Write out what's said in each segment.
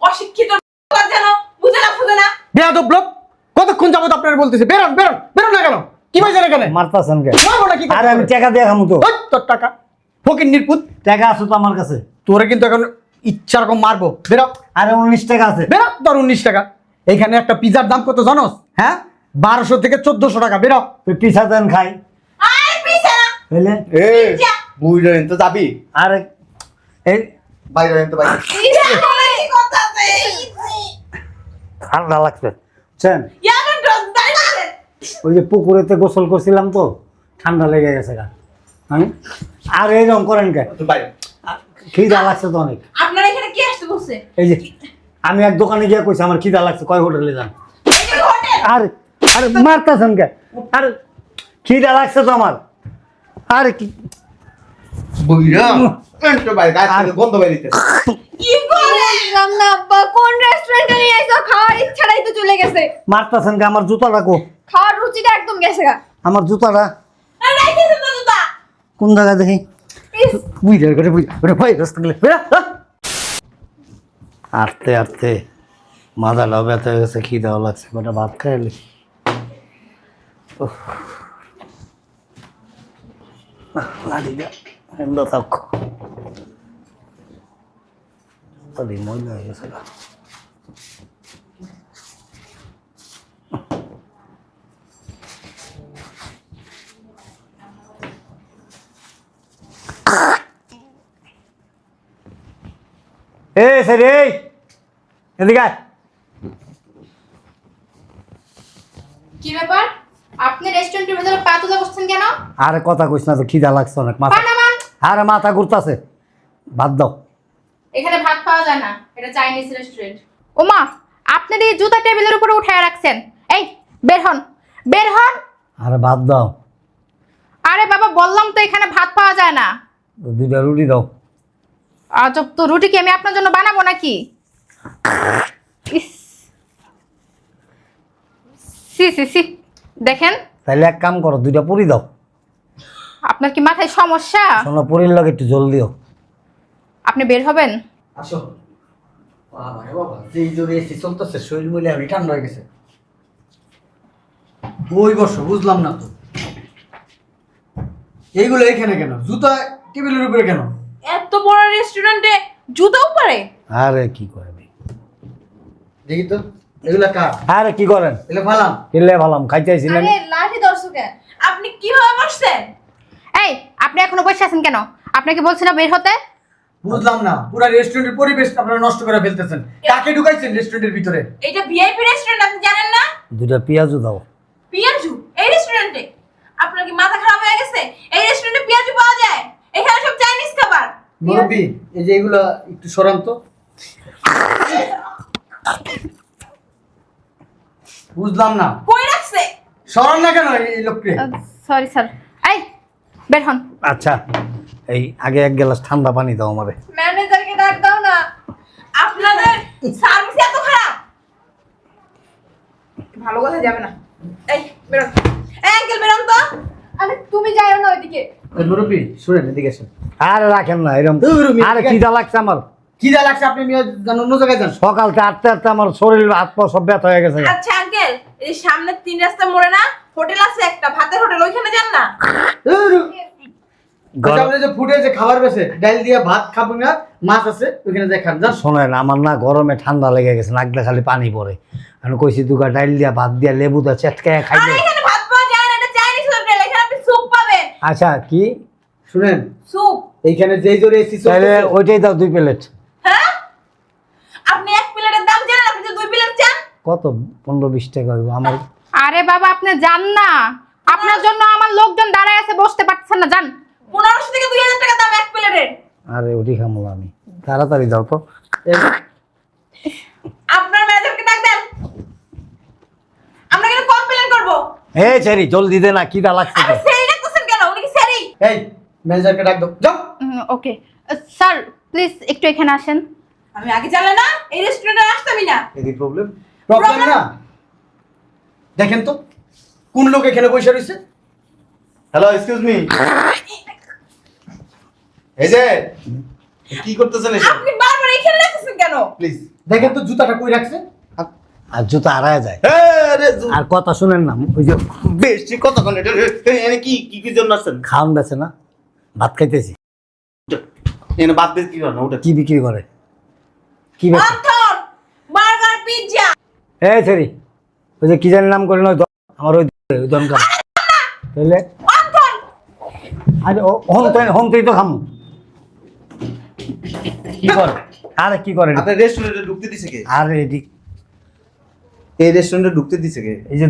অশিক্ষিত যেন বুঝে না ফুঝে না। বেয়াদব লোক। কতক্ষণ যাবত আপনার বলতেছে? বেরোন বেরোন বেরোন না কেন? কি হয়েছে এখানে? মারতাছেন কে? মারবো না কি আরে আমি টাকা দিয়ে খামু তো। ওই, তোর টাকা। ফকির নির্পুত টাকা আছে তো আমার কাছে। তোরে কিন্তু এখন ইচ্ছা রকম মারবো। বেরো। আরে উনিশ টাকা আছে। বেরো তোর উনিশ টাকা। এইখানে একটা পিজার দাম কত জানোস? হ্যাঁ? বারোশো থেকে চোদ্দশো টাকা। বেরো। তুই পিঠা দেন খাই। বুঝলেন তো যাবি। আরে এই বাইরে তো বাইরে ইয়া বলে কি কথা আছে ঠান্ডা লাগছে। বুঝছেন? ওই যে পুকুরেতে গোসল করছিলাম তো ঠান্ডা লেগে গেছে গা। হ্যাঁ? আর এইরকম করেন কে? তুই খিদা লাগছে তো অনেক। আপনার এখানে কি আসতে বসে এই যে আমি এক দোকানে গিয়ে কইছি আমার খিদা লাগছে কয় হোটেলে যান? এই যে হোটেল। আরে আরে মারতাছেন কে? আরে খিদা লাগছে তো আমার। আরে কি তো বাইরে গাছ থেকে গন্ধ কি করে রান্না আব্বা কোন রেস্টুরেন্টে নিয়ে আইছো? খাওয়ার ইচ্ছাটাই তো চলে গেছে। মারতাছেন কে আমার জুতা রাখো খাওয়ার রুচিটা একদম গেছে গা। আমার জুতাটা। কোন জায়গায় দেখি? ইস, করে বুঝে ওরে ভাই রাস্তা গেলে। বেরা আটতে আটতে মাথাটাও ব্যথা হয়ে গেছে খিদাও লাগছে কটা ভাত খাইলে লাড়িটা এমন থাক তাহলে ময়লা হয়ে গেছে গা। এ সেরে এদিকে। কি ব্যাপার আপনি রেস্টুরেন্টের ভেতরে পা তুলে বসছেন কেন আরে কথা কইস না তো খিদা লাগছে অনেক মাথা আরে মাথা ঘুরতাছে। বাদ দাও। এখানে ভাত পাওয়া যায় না এটা চাইনিজ রেস্টুরেন্ট ওমা আপনি এই জুতা টেবিলের উপরে উঠায় রাখছেন। এই বের হন বের হন। আরে বাদ দাও। আরে বাবা বললাম তো এখানে ভাত পাওয়া যায় না। দুইটা রুটি দাও। আজব তো রুটি কি আমি আপনার জন্য বানাবো নাকি? ইস। সি সি সি দেখেন। তাহলে এক কাম করো দুইটা পুরি দাও। আপনার কি মাথায় সমস্যা? শোনো পুরীর লগে একটু জল দিও আপনি বের হবেন? আসো। বাবা রে বাবা যেই জোরে এসি চলতেছে শরীর মূল্যে আমি ঠান্ডা হয়ে গেছে। ওই বসো বুঝলাম না তো। এইগুলো এখানে কেন? জুতা টেবিলের উপরে কেন? এত বড় রেস্টুরেন্টে জুতাও পারে? আরে কি করবি? দেখি তো এগুলা কার? আরে কি করেন? ভালাম লাঠি দর্শকে আপনি কীভাবে বসছেন? এই আপনি এখনও বসে আছেন কেন? আপনাকে বলছি না বের হতে? বুঝলাম না। পুরো রেস্টুরেন্টের পরিবেশ আপনারা নষ্ট করে ফেলতেছেন। কাকে ঢুকাইছেন রেস্টুরেন্টের ভিতরে? এটা ভিআইপি রেস্টুরেন্ট আপনি জানেন না? দুইটা পেঁয়াজু দাও। পিয়াজু? এই রেস্টুরেন্টে আপনার কি মাথা খারাপ হয়ে গেছে? এই রেস্টুরেন্টে পেঁয়াজু পাওয়া যায়? এখানে সব চাইনিজ খাবার। মুরব্বি এই যে এগুলা একটু সরান তো। বুঝলাম না। কই রাখছে? সরান না কেন এই লোককে? সরি স্যার বের হন। আচ্ছা এই আগে এক গ্লাস ঠান্ডা পানি দাও আমারে। ম্যানেজারকে ডাক দাও না। আপনাদের সার্ভিস এত খারাপ। ভালো কথা যাবে না। এই বেরোন। এই আঙ্কেল বেরোন তো। আরে তুমি যাইও না ওইদিকে। মুরব্বী শুনেন এদিকে আসেন। আর রাখেন না এরকম আর আছে। লাগছে আমার। কি যা লাগছে আপনি জান অন্য জায়গায় যান। সকালতে আটতে আটতে আমার শরীর হাত পা সব ব্যথা হয়ে গেছে। আচ্ছা আঙ্কেল এই সামনে তিন রাস্তা মোড়ে না হোটেল আছে একটা ভাতের হোটেল ওইখানে যান না। ধুর, গরম- ওইটা আপনি যে ফুটে যে খাবার বেছে ডাল দিয়ে ভাত খাবেন না মাছ আছে ওইখানে যাই খান যান। শোনেন আমার না গরমে ঠান্ডা লেগে গেছে নাকলে খালি পানি পড়ে। আমি কইছি দুগা ডাইল দিয়া ভাত দিয়া লেবু দা চেটকায় খাইলে। আচ্ছা কি? শুনেন স্যুপ এইখানে যেই জোরে এসি তাহলে ওইটাই দাও দুই প্লেট হ্যাঁ আপনি এক প্লেটের দাম জানেন আপনি যে দুই প্লেট চান কত পনেরো বিশ টাকা হইব? আমার আরে বাবা আপনি যান না। আপনার জন্য আমার লোকজন দাঁড়ায় আছে বসতে পারছেন না যান। পনেরোশো থেকে দুই হাজার টাকা দাম এক প্লেটের। আরে ওটি খামো আমি। তাড়াতাড়ি দাও তো। আপনার ম্যানেজারকে ডাক দেন। আমরা কিন্তু কমপ্লেন করব। এ ছেড়ি জলদি দে না কিটা লাগছে আপনি তো সেরি ডাকতেছেন কেন? উনি কি সেরি এই ম্যানেজারকে ডাক দাও। যাও। ওকে। স্যার প্লিজ একটু এখানে আসেন। আমি আগে জানলে না এই রেস্টুরেন্টে আসতামই না। এদি প্রবলেম প্রবলেম না। দেখেন তো কোন লোক এখানে বসে রয়েছে? হ্যালো এক্সকিউজ মি এই যে কি করতেছেন আপনি বারবার এখানে রাখতেছেন কেন? প্লিজ দেখেন তো জুতাটা কই রাখছে? আর জুতা হারায় যায়। আরে কথা শুনেন না ওই যে বেশি কতক্ষণ এটা এনে কি কি কি জন্য আসছেন? খাওয়ান বেছে না ভাত খাইতেছি। এনে বাদ দিয়ে কি করেন ওটা কি? বিক্রি করে? কি অন্থন বার্গার পিৎজা এই সেরি ওই যে কি জানি নাম করলেন ওই আমার ওই দনকার। তাহলে? আরে ও হন তো হন তুই তো খামু। কি করে? আরে কি করে রেস্টুরেন্টে ঢুকতে দিছে কে? আরে এই রেস্টুরেন্টে ঢুকতে দিছে কে? এই যে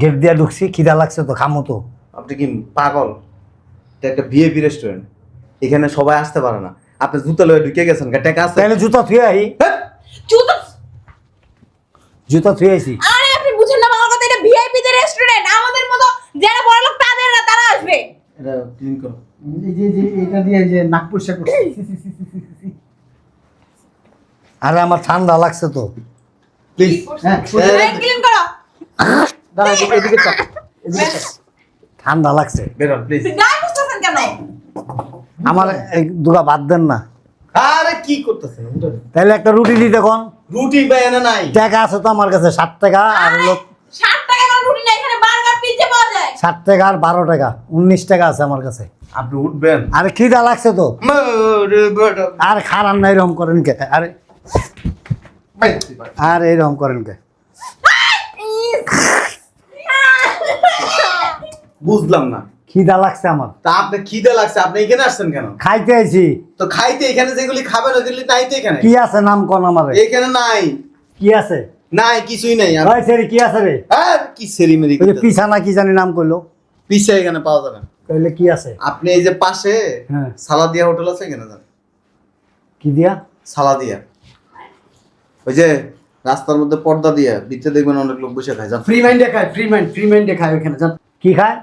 গেট দিয়া ঢুকছি খিদা লাগছে তো খামো তো। আপনি কি পাগল? এটা একটা ভিআইপি রেস্টুরেন্ট এখানে সবাই আসতে পারে না। আপনি জুতা লয়ে ঢুকে গেছেন গা, টাকা আছে? তাহলে জুতা থুয়ে আই হ্যাঁ? জুতো জুতা থুয়ে আইছি। আরে আপনি বুঝেন না আমার কথা এটা ভিআইপি দের রেস্টুরেন্ট আমাদের মতো যারা বড় লোক তাদের না তারা আসবে। এটা ক্লিন করো। এই যে যে এটা দিয়ে যে নাক পরিষ্কার করছে আরে আমার ঠান্ডা লাগছে তো। প্লিজ হ্যাঁ ক্লিন করো। দাঁড়া এদিকে- চাপ এদিকে। ঠান্ডা লাগছে। বেরোন প্লিজ গায়ে বুঝতেছেন কেন? আমার দুগা বাদ দেন না। আরে কি করতেছেন? তাহলে একটা রুটি দিতে কোন। রুটি বা এনে নাই? টাকা আছে তো আমার কাছে ষাট টাকা আর হলো ষাট টাকা করে রুটি না এখানে বার্গার পিৎজা পাওয়া যায়। ষাট টাকা আর বারো টাকা উনিশ টাকা আছে আমার কাছে। আপনি উঠবেন। আরে খিদা লাগছে তো? আর খারান না এরকম করেন কে? আরে। আর এরকম করেন কে? বুঝলাম না। খিদা লাগছে আমার। তা আপনি খিদে লাগছে আপনি এখানে আসছেন কেন? খাইতে আইছি। তো খাইতে এখানে যেগুলি খাবেন ওগুলি নাই তো এখানে? কি আছে নাম কোন আমারে? এখানে নাই। কি আছে? নাই কিছুই নাই। আর ওই সেরি কি আছে রে? আর কি সেরিমেরি ওই যে পিছানা কি জানি নাম কইলো। পিছে এখানে পাওয়া যাবে। না। তাহলে কি আছে? আপনি এই যে পাশে হ্যাঁ। সালাদিয়া হোটেল আছে এখানে যান। কি দিয়া? সালাদিয়া। ওই যে রাস্তার মধ্যে পর্দা দিয়ে ভিতরে দেখবেন অনেক লোক বসে খায়। যান। ফ্রি মাইন্ডে খায় ফ্রি মাইন্ড ফ্রি মাইন্ডে খায় ওইখানে যান। কি খায়?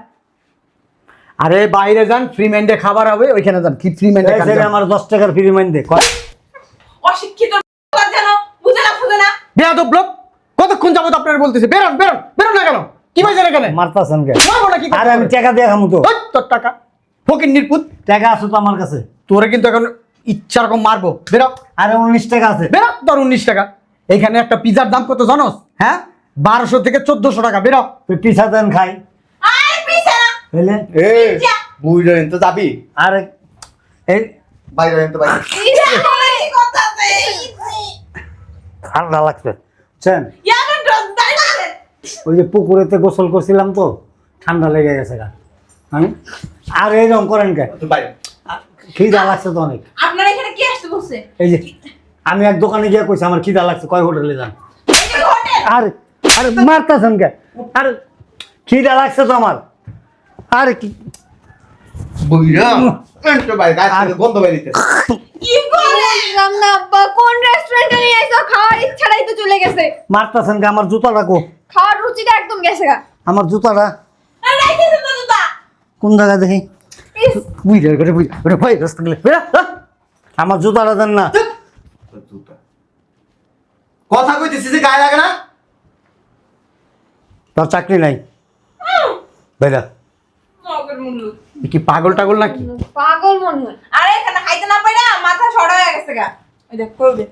আরে বাইরে যান ফ্রি মাইন্ডে খাবার হবে ওইখানে যান। কি ফ্রি মাইন্ডে সেরি আমার দশ টাকার ফ্রি মাইন দে কয়। অশিক্ষিত যেন বুঝে না ফুঝে না। বেয়াদব লোক? কতক্ষণ যাবত আপনার বলতেছে? বেরোন বেরোন বেরোন না কেন? কি পাইছেন এখানে? মারতাছেন কে? মারবো না কি আরে আমি টাকা দিয়ে খামু তো। ওই, তোর টাকা। ফকির নির্পুত। টাকা আছে তো আমার কাছে। তোরে কিন্তু এখন ইচ্ছা রকম মারবো। বেরো। আরে উনিশ টাকা আছে। বেরো তোর উনিশ টাকা। এইখানে একটা পিজার দাম কত জানোস? হ্যাঁ? বারোশো থেকে চোদ্দশো টাকা। বেরো। তুই পিঠা দেন খাই। এই। বুঝলেন এনে তো যাবি? আরে এই বাইরে তো বাইরে ঠান্ডা লাগছে। বুঝছেন? দাঁড়িয়ে ওই যে পুকুরেতে গোসল করছিলাম তো ঠান্ডা লেগে গেছে গা। আমি আর এইরকম করেন কে? তুই বাইরে খিদা লাগছে তো অনেক। আপনার এখানে কি আসতে বসে এই যে আমি এক দোকানে গিয়ে কইছি আমার খিদা লাগছে কয় হোটেলে যান? হোটেল। আর আরে মারতেছেন কে? আরে খিদা লাগছে তো আমার। আরে কি? বুঝলাম এনে তো বাইরে গাছ থেকে গন্ধ বাইরিতে কি করে বুঝলাম আব্বা? কোন রেস্টুরেন্টে নিয়ে আইছো? খাওয়ার ইচ্ছাটাই তো চলে গেছে। মারতেছেন কে আমার জুতা রাখো খাওয়ার রুচিটা একদম গেছে গা। আমার জুতাটা। কোন জায়গায় দেখি? করে ওরে ভাই রাস্তা গেলে বেরা, আমার জুতাটা দেন না। জুতা। কথা কইতেছিস যে গায়ে লাগে না? তার চাকরি নাই। বেরা এ কি পাগল টাগল নাকি? পাগল মনে। হয় আরে এখানে খাইতে না পাইরা মাথা সড়া হয়ে গেছে গা। ওই দেখ করবে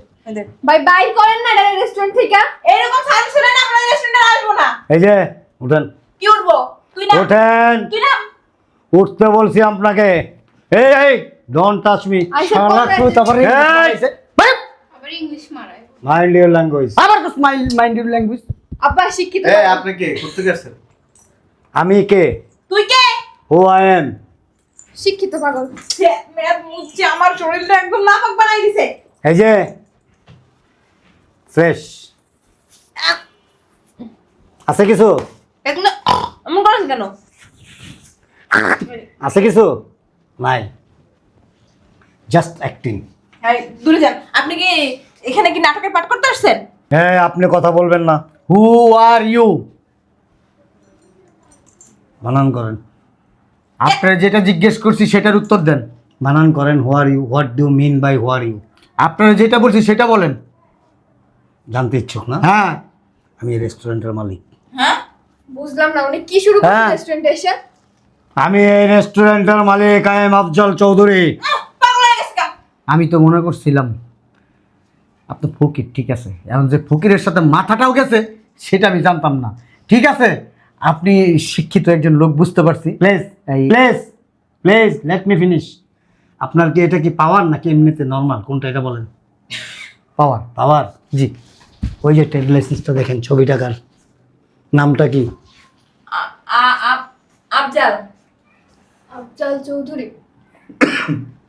ভাই বাইর করেন না এটা রেস্টুরেন্ট থেকে। এরকম সার্ভিস হলে না আপনাদের রেস্টুরেন্টে আসব না। এই যে উঠেন। কি উঠবো? তুই না ওঠেন তুই না উঠতে বলছি আপনাকে। এই এই ডোন্ট টাচ মি শালা পড়ে তো তারপরে। আবার ইংলিশ মারায়। মাইন্ড ইউর ল্যাঙ্গুয়েজ আবার তো স্মাইল মাইন্ড ল্যাঙ্গুয়েজ আব্বা শিক্ষিত এই আপনি কে? করতে গেছেন আমি কে? ও আই এম শিক্ষিত পাগল। মুছছে আমার শরীরটা একদম নাপাক বানাই দিছে। এই যে ফ্রেশ আছে কিছু? এগুলো এমন করেন কেন? আছে কিছু? নাই। জাস্ট অ্যাক্টিং হ্যাঁ দূরে যান। আপনি কি এখানে কি নাটকের পাঠ করতে আসছেন? হ্যাঁ আপনি কথা বলবেন না। হু আর ইউ বানান করেন। আপনার যেটা জিজ্ঞেস করছি সেটার উত্তর দেন। বানান করেন where you what do mean by where you আপনারা যেটা বলছি সেটা বলেন। জানতে ইচ্ছুক না? হ্যাঁ। আমি রেস্টুরেন্টের মালিক। হ্যাঁ? বুঝলাম না উনি কি শুরু করছেন হ্যাঁ। রেস্টুরেন্টে এসে? আমি এই রেস্টুরেন্টের মালিক আই এম আফজল চৌধুরী। হয়ে আমি তো মনে করছিলাম আপনি ফকির ঠিক আছে। এখন যে ফকিরের সাথে মাথাটাও গেছে সেটা আমি জানতাম না। ঠিক আছে? আপনি শিক্ষিত একজন লোক বুঝতে পারছি। প্লিজ এই- please please let me finish আপনার কি এটা কি পাওয়ার নাকি এমনিতে নর্মাল কোনটা এটা বলেন? পাওয়ার পাওয়ার জি। ওই যে ট্রেড লাইসেন্সটা দেখেন ছবিটাকার। নামটা কি? আ- আ- আফজাল আফজাল চৌধুরী।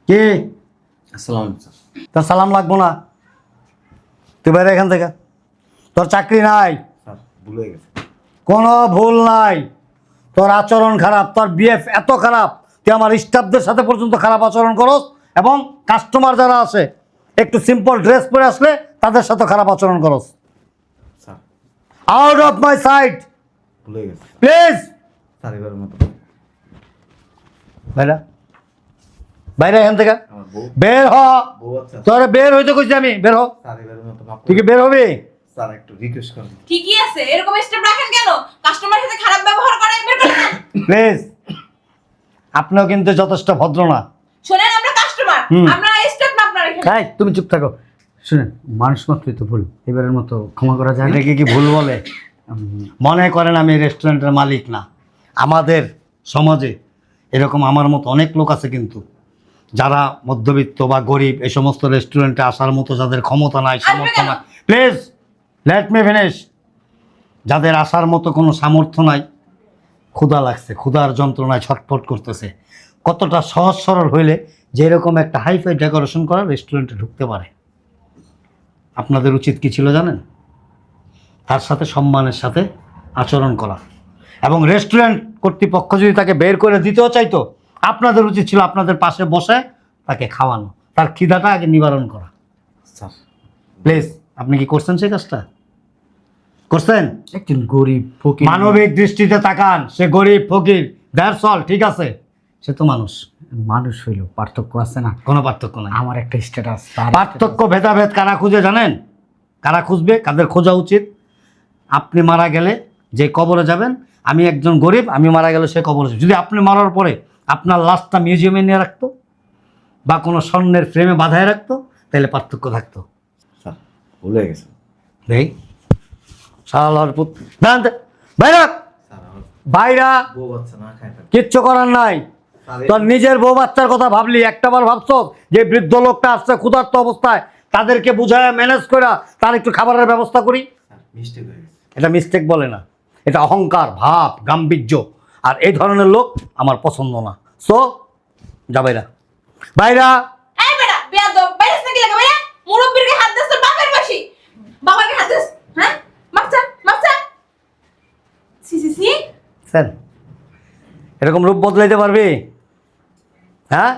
কে? আসসালাম তোর সালাম লাগবো না। তুই বাইরে এখান থেকে। তোর চাকরি নাই। স্যার ভুলে গেছে। কোনো ভুল নাই। তোর আচরণ খারাপ তোর বিএফ এত খারাপ তুই আমার স্টাফদের সাথে পর্যন্ত খারাপ আচরণ করস এবং কাস্টমার যারা আছে একটু সিম্পল ড্রেস পরে আসলে তাদের সাথে খারাপ আচরণ করস। Out of my sight please মতো। বাইরে। এখান থেকে। বের হ। তোর বের হইতে কইছি আমি। বের হ। তুই কি বের হবি? স্যার একটু রিকোয়েস্ট করেন ঠিকই আছে এরকম স্টেপ রাখেন কেন? কাস্টমারের সাথে খারাপ ব্যবহার করেন বের করে প্লিজ আপনিও কিন্তু যথেষ্ট ভদ্র না। শোনেন আমরা কাস্টমার হুম। আমরা স্টেপ না আপনার এখানে। তাই তুমি চুপ থাকো। শুনেন মানুষ মাত্রই তো ভুল। এবারের মতো ক্ষমা করা যায় না। এটাকে কি ভুল বলে? মনে করেন আমি রেস্টুরেন্টের মালিক না। আমাদের সমাজে এরকম আমার মতো অনেক লোক আছে কিন্তু যারা মধ্যবিত্ত বা গরিব এই সমস্ত রেস্টুরেন্টে আসার মতো যাদের ক্ষমতা নাই সামর্থ্য নাই। প্লিজ লেট মি ফিনিশ যাদের আসার মতো কোনো সামর্থ্য নাই ক্ষুধা লাগছে ক্ষুধার যন্ত্রণায় ছটফট করতেছে। কতটা সহজ সরল হইলে যেরকম একটা হাইফাই ডেকোরেশন করা রেস্টুরেন্টে ঢুকতে পারে। আপনাদের উচিত কি ছিল জানেন? তার সাথে সম্মানের সাথে আচরণ করা। এবং রেস্টুরেন্ট কর্তৃপক্ষ যদি তাকে বের করে দিতেও চাইতো আপনাদের উচিত ছিল আপনাদের পাশে বসে তাকে খাওয়ানো। তার খিদাটা আগে নিবারণ করা। স্যার। প্লিজ আপনি কি করছেন সেই কাজটা? করছেন? একজন গরিব ফকির। মানবিক দৃষ্টিতে তাকান সে গরিব ফকির দ্যাটস অল ঠিক আছে? সে তো মানুষ মানুষ হইল পার্থক্য আছে না? কোনো পার্থক্য নাই। আমার একটা স্ট্যাটাস পার্থক্য ভেদাভেদ কারা খুঁজে জানেন? কারা খুঁজবে কাদের খোঁজা উচিত? আপনি মারা গেলে যে কবরে যাবেন আমি একজন গরিব আমি মারা গেলে সে কবরে যাবে। যদি আপনি মারার পরে আপনার লাশটা মিউজিয়ামে নিয়ে রাখতো বা কোনো স্বর্ণের ফ্রেমে বাঁধায় রাখতো তাহলে পার্থক্য থাকতো। স্যার ভুলে গেছে। দেই শালার পুত। বাইরা বাইরা কিচ্ছু করার নাই। তোর নিজের বউ বাচ্চার কথা ভাবলি একটাবার ভাবছ যে বৃদ্ধ লোকটা আসছে ক্ষুধার্ত অবস্থায় তাদেরকে বুঝায় ম্যানেজ করে তার একটু খাবারের ব্যবস্থা করি? এটা মিস্টেক বলে না। এটা অহংকার ভাব গাম্ভীর্য। আর এই ধরনের লোক আমার পছন্দ না। সো যা বাইরা বাইরা এই বেটা বেয়াদব বাইরে নাকি লাগা বাইরে মুরব্বির গায়ে হাত দিস তোর বাপের বাসি বাবার গায়ে হাত দিস হ্যাঁ মাপচা মাপচা সি সি সি স্যার এরকম রূপ বদলাইতে পারবি? হ্যাঁ?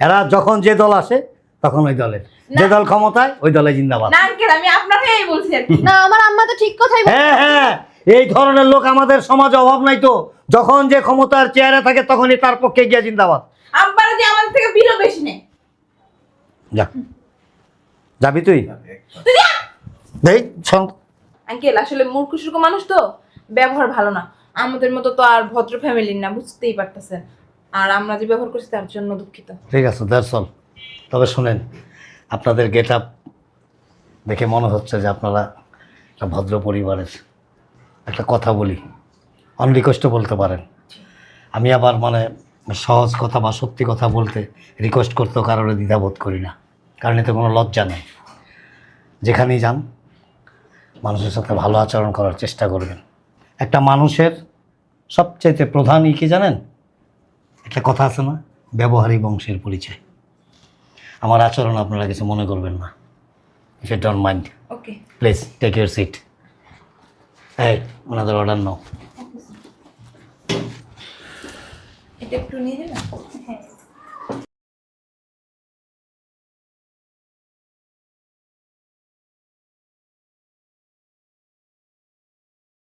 এরা যখন যে দল আসে তখন ওই দলের। যে দল ক্ষমতায় ওই দলে জিন্দাবাদ। না আঙ্কেল আমি আপনাকেই বলছি না আমার আম্মা তো ঠিক কথাই হ্যাঁ হ্যাঁ এই ধরনের লোক আমাদের সমাজে অভাব নাই তো। যখন যে ক্ষমতার চেয়ারে থাকে তখনই তার পক্ষে গিয়া জিন্দাবাদ। আব্বার যে আমাদের থেকে বিলো বেশি নেই যা। যাবি তুই? স্যার, তুই দেই শোন। আঙ্কেল আসলে মূর্খ সুর্খ মানুষ তো। ব্যবহার ভালো না। আমাদের মতো তো আর ভদ্র ফ্যামিলির না, বুঝতেই পারতেছেন। আর আমরা যে ব্যবহার করছি তার জন্য দুঃখিত। ঠিক আছে অল তবে শুনেন, আপনাদের গেট আপ দেখে মনে হচ্ছে যে আপনারা একটা ভদ্র পরিবারের। একটা কথা বলি অন রিকোয়েস্টও বলতে পারেন। আমি আবার মানে সহজ কথা বা সত্যি কথা বলতে রিকোয়েস্ট করতেও কারোর দ্বিধাবোধ করি না, কারণ এতে কোনো লজ্জা নেই। যেখানেই যান, মানুষের সাথে ভালো আচরণ করার চেষ্টা করবেন। একটা মানুষের সবচাইতে ই কি জানেন? একটা কথা আছে না? ব্যবহারিক বংশের পরিচয়। আমার আচরণ আপনারা কিছু মনে করবেন না। If you don't mind okay please take your seat এই ওনাদের অর্ডার নাও। এটা একটু নিয়ে যাবেন?